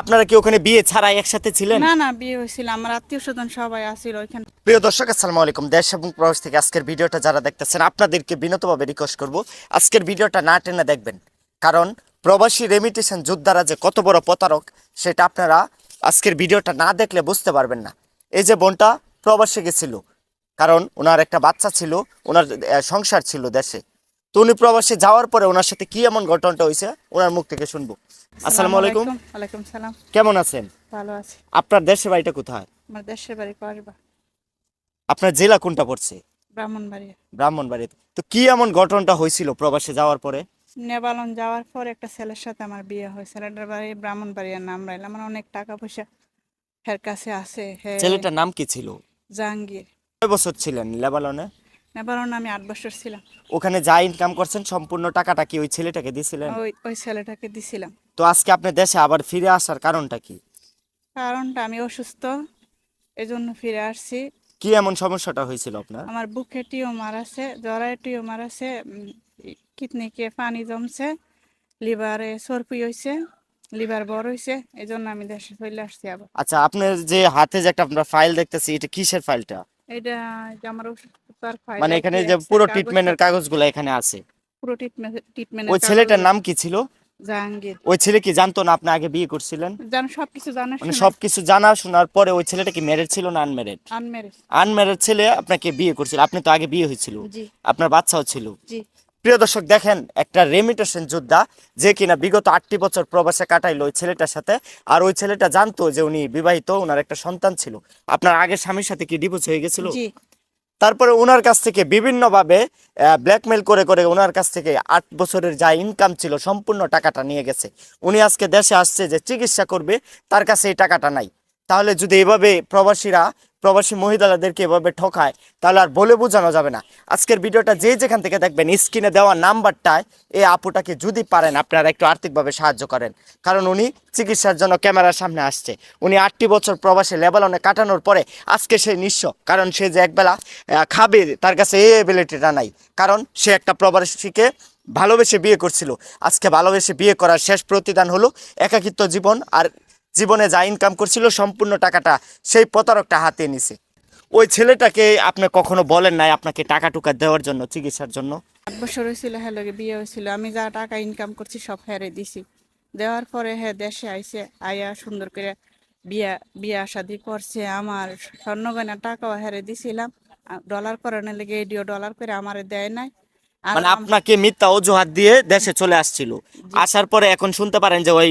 আপনারা কি ওখানে বিয়ে ছাড়াই একসাথে ছিলেন? না না বিয়ে হয়েছিল। আমার আত্মীয় স্বজন সবাই আসছিল ওইখানে। প্রিয় দর্শক আসসালামু আলাইকুম। দেশ এবং প্রবাস থেকে আজকের ভিডিওটা যারা দেখতেছেন আপনাদেরকে বিনতভাবে রিকোয়েস্ট করব আজকের ভিডিওটা না টেনে দেখবেন। কারণ প্রবাসী রেমিটেশন যোদ্ধারা যে কত বড় প্রতারক সেটা আপনারা আজকের ভিডিওটা না দেখলে বুঝতে পারবেন না। এই যে বোনটা প্রবাসে গেছিল কারণ ওনার একটা বাচ্চা ছিল ওনার সংসার ছিল দেশে। তো উনি প্রবাসে যাওয়ার পরে ওনার সাথে কি এমন ঘটনাটা হয়েছে? ওনার মুখ থেকে শুনব। আসসালামু আলাইকুম। ওয়ালাইকুম সালাম। কেমন আছেন? ভালো আছি। আপনার দেশের বাড়িটা কোথায়? আমার দেশের বাড়ি করবা আপনার জেলা কোনটা পড়ছে? ব্রাহ্মণবাড়ি ব্রাহ্মণবাড়িতে তো কি এমন ঘটনাটা হয়েছিল প্রবাসে যাওয়ার পরে? নেপালন যাওয়ার পর একটা ছেলের সাথে আমার বিয়ে হয়। ছেলেটার বাড়ি ব্রাহ্মণবাড়িয়ার নাম রাইল। আমার অনেক টাকা পয়সা হের কাছে আছে। ছেলেটার নাম কি ছিল? জাহাঙ্গীর। কয় বছর ছিলেন লেবাননে আমি আট বছর ছিলাম। ওখানে যা ইনকাম করছেন সম্পূর্ণ টাকাটা কি ওই ছেলেটাকে দিয়েছিলেন ওই ওই ছেলেটাকে দিছিলাম। তো আজকে আপনি দেশে আবার ফিরে আসার কারণটা কি? কারণটা আমি অসুস্থ এই জন্য ফিরে আসছি। কি এমন সমস্যাটা হয়েছিল আপনার? আমার বুকে টিউমার আছে জ্বরে টিউমার আছে কিডনিকে পানি জমছে লিভারে সর্পি হয়েছে লিভার বড় হয়েছে এই জন্য আমি দেশে চলে আসছি আবার। আচ্ছা আপনার যে হাতে যে একটা আপনার ফাইল দেখতেছি এটা কিসের ফাইলটা এটা যে আমার ওষুধ ফাইল মানে এখানে যে পুরো ট্রিটমেন্টের কাগজগুলো এখানে আছে। পুরো ট্রিটমেন্ট ট্রিটমেন্ট ওই ছেলেটার নাম কি ছিল? জাহাঙ্গীর। ওই ছেলে কি জানতো না আপনি আগে বিয়ে করছিলেন? জানো সবকিছু জানা মানে সবকিছু জানা শোনার পরে ওই ছেলেটা কি ম্যারেড ছিল না আনম্যারেড আনম্যারেড আনম্যারেড ছেলে আপনাকে বিয়ে করছিল। আপনি তো আগে বিয়ে হয়েছিল। জি। আপনার বাচ্চাও ছিল। জি। প্রিয় দর্শক দেখেন একটা রেমিটেশন যোদ্ধা যে কিনা বিগত আটটি বছর প্রবাসে কাটাইলো ওই ছেলেটার সাথে। আর ওই ছেলেটা জানতো যে উনি বিবাহিত ওনার একটা সন্তান ছিল। আপনার আগের স্বামীর সাথে কি ডিভোর্স হয়ে গেছিল? তারপরে ওনার কাছ থেকে বিভিন্নভাবে ব্ল্যাকমেল করে করে ওনার কাছ থেকে আট বছরের যা ইনকাম ছিল সম্পূর্ণ টাকাটা নিয়ে গেছে। উনি আজকে দেশে আসছে যে চিকিৎসা করবে তার কাছে এই টাকাটা নাই। তাহলে যদি এভাবে প্রবাসীরা প্রবাসী মহিলাদেরকে এভাবে ঠকায়, তাহলে আর বলে বোঝানো যাবে না। আজকের ভিডিওটা যে যেখান থেকে দেখবেন, স্ক্রিনে দেওয়া নাম্বারটায় এই আপুটাকে যদি পারেন, আপনারা একটু আর্থিকভাবে সাহায্য করেন। কারণ উনি চিকিৎসার জন্য ক্যামেরার সামনে আসছে। উনি আটটি বছর প্রবাসে লেবালনে কাটানোর পরে আজকে সে নিঃস্ব। কারণ সে যে একবেলা খাবে, তার কাছে এই এবিলিটিটা নাই। কারণ সে একটা প্রবাসীকে ভালোবেসে বিয়ে করছিল। আজকে ভালোবেসে বিয়ে করার শেষ প্রতিদান হলো একাকিত্ব জীবন আর জীবনে যা ইনকাম করছিল সম্পূর্ণ টাকাটা সেই প্রতারকটা হাতে নিছে। ওই ছেলেটাকে আপনি কখনো বলেন নাই আপনাকে টাকা টুকা দেওয়ার জন্য, চিকিৎসার জন্য? আট বছর হয়েছিল হ্যাঁ লগে বিয়ে হয়েছিল। আমি যা টাকা ইনকাম করছি সব হেরে দিছি। দেওয়ার পরে হ্যাঁ দেশে আইসে আইয়া সুন্দর করে বিয়া বিয়া শাদি করছে। আমার স্বর্ণগয়না টাকাও হেরে দিছিলাম। ডলার করানোর লেগে এডিও ডলার করে আমারে দেয় নাই। মানে আপনাকে মিথ্যা অজুহাত দিয়ে দেশে চলে আসছিল। আসার পরে এখন শুনতে পারেন যে ওই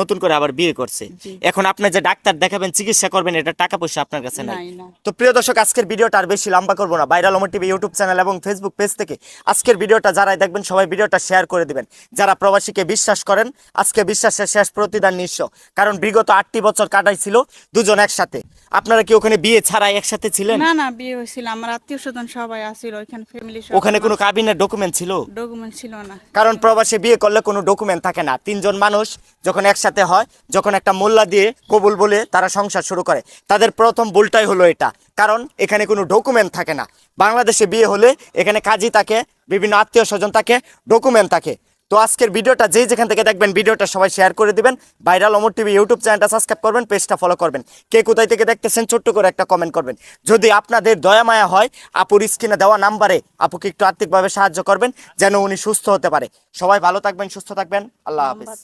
নতুন করে আবার বিয়ে করছে। এখন আপনি যে ডাক্তার দেখাবেন চিকিৎসা করবেন এটা টাকা পয়সা আপনার কাছে নাই। তো প্রিয় দর্শক আজকের ভিডিওটা আর বেশি লম্বা করব না। Viral Amar TV YouTube channel এবং ফেসবুক পেজ থেকে আজকের ভিডিওটা যারাই দেখবেন সবাই ভিডিওটা শেয়ার করে দিবেন। যারা প্রবাসীকে বিশ্বাস করেন আজকে বিশ্বাসের শেষ প্রতিদান নিঃস্ব। কারণ বিগত আটটি বছর কাটাইছিল দুজন একসাথে। আপনারা কি ওখানে বিয়ে ছাড়াই একসাথে ছিলেন? না না বিয়ে হয়েছিল। আমার আত্মীয় স্বজন সবাই আসছিল ওইখানে ফ্যামিলি ওখানে কোনো কাবিনের ডকুমেন্ট ছিল? ডকুমেন্ট ছিল না। কারণ প্রবাসে বিয়ে করলে কোনো ডকুমেন্ট থাকে না। তিনজন মানুষ যখন একসাথে হয় যখন একটা মোল্লা দিয়ে কবুল বলে তারা সংসার শুরু করে। তাদের প্রথম ভুলটাই হলো এটা। কারণ এখানে কোনো ডকুমেন্ট থাকে না। বাংলাদেশে বিয়ে হলে এখানে কাজী থাকে বিভিন্ন আত্মীয় স্বজন থাকে ডকুমেন্ট থাকে। তো আজকের ভিডিওটা যেই যেখান থেকে দেখবেন, ভিডিওটা সবাই শেয়ার করে দিবেন। ভাইরাল অমর টিভি ইউটিউব চ্যানেলটা সাবস্ক্রাইব করবেন পেজটা ফলো করবেন। কে কোথায় থেকে দেখতেছেন, ছোট্ট করে একটা কমেন্ট করবেন। যদি আপনাদের দয়া মায়া হয়, আপুর স্ক্রিনে দেওয়া নাম্বারে আপুকে একটু আর্থিকভাবে সাহায্য করবেন, যেন উনি সুস্থ হতে পারে। সবাই ভালো থাকবেন, সুস্থ থাকবেন। আল্লাহ হাফিজ।